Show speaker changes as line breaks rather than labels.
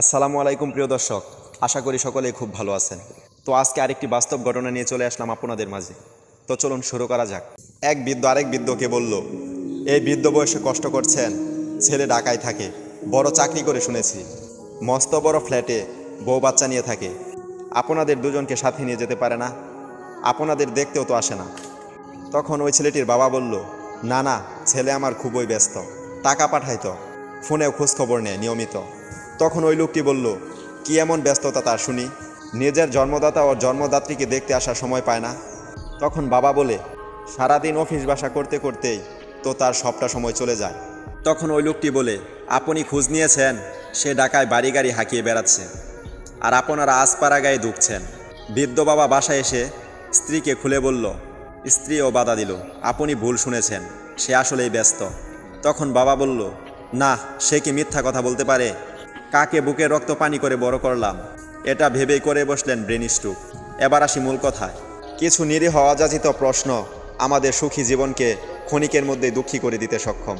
আসসালামু আলাইকুম প্রিয় দর্শক, আশা করি সকলেই খুব ভালো আছেন। তো আজকে আরেকটি বাস্তব ঘটনা নিয়ে চলে আসলাম আপনাদের মাঝে। তো চলুন শুরু করা যাক। এক বৃদ্ধ আরেক বৃদ্ধকে বলল, এই বৃদ্ধ বয়সে কষ্ট করছেন, ছেলে ঢাকায় থাকে, বড় চাকরি করে শুনেছি। মস্ত বড় ফ্ল্যাটে বউ বাচ্চা নিয়ে থাকে। আপনাদের দুজনকে সাথে নিয়ে যেতে পারে না, আপনাদের দেখতেও তো আসে না। তখন ওই ছেলেটির বাবা বলল, না না, ছেলে আমার খুবই ব্যস্ত, টাকা পাঠাইতো, ফোনেও খোঁজখবর নেয়, নিয়মিত। তখন ওই লোকটি বলল, কি এমন ব্যস্ততা তার শুনি? নিজের জন্মদাতা ও জন্মদাত্রীকে দেখতে আসার সময় পায় না। তখন বাবা বলে, সারাদিন অফিস বাসা করতে করতেই তো তার সবটা সময় চলে যায়। তখন ওই লোকটি বলে, আপনি খোঁজ নিয়েছেন? সে ঢাকায় বাড়ি গাড়ি হাঁকিয়ে বেড়াচ্ছে। আর আপনারা আসপাড়া গায়ে দুঃখছেন। বৃদ্ধ বাবা বাসায় এসে স্ত্রীকে খুলে বলল, স্ত্রীও বাধা দিল। আপনি ভুল শুনেছেন। সে আসলেই ব্যস্ত। তখন বাবা বলল, না, সে কি মিথ্যা কথা বলতে পারে? কাকে বুকে রক্ত পানি করে বড় করলাম? এটা ভেবেই করে বসলেন ব্রেন স্ট্রোক এবার আসি মূল কথায়। কিছু নিরীহ অযাচিত প্রশ্ন আমাদের সুখী জীবনকে ক্ষণিকের মধ্যে দুঃখী করে দিতে সক্ষম।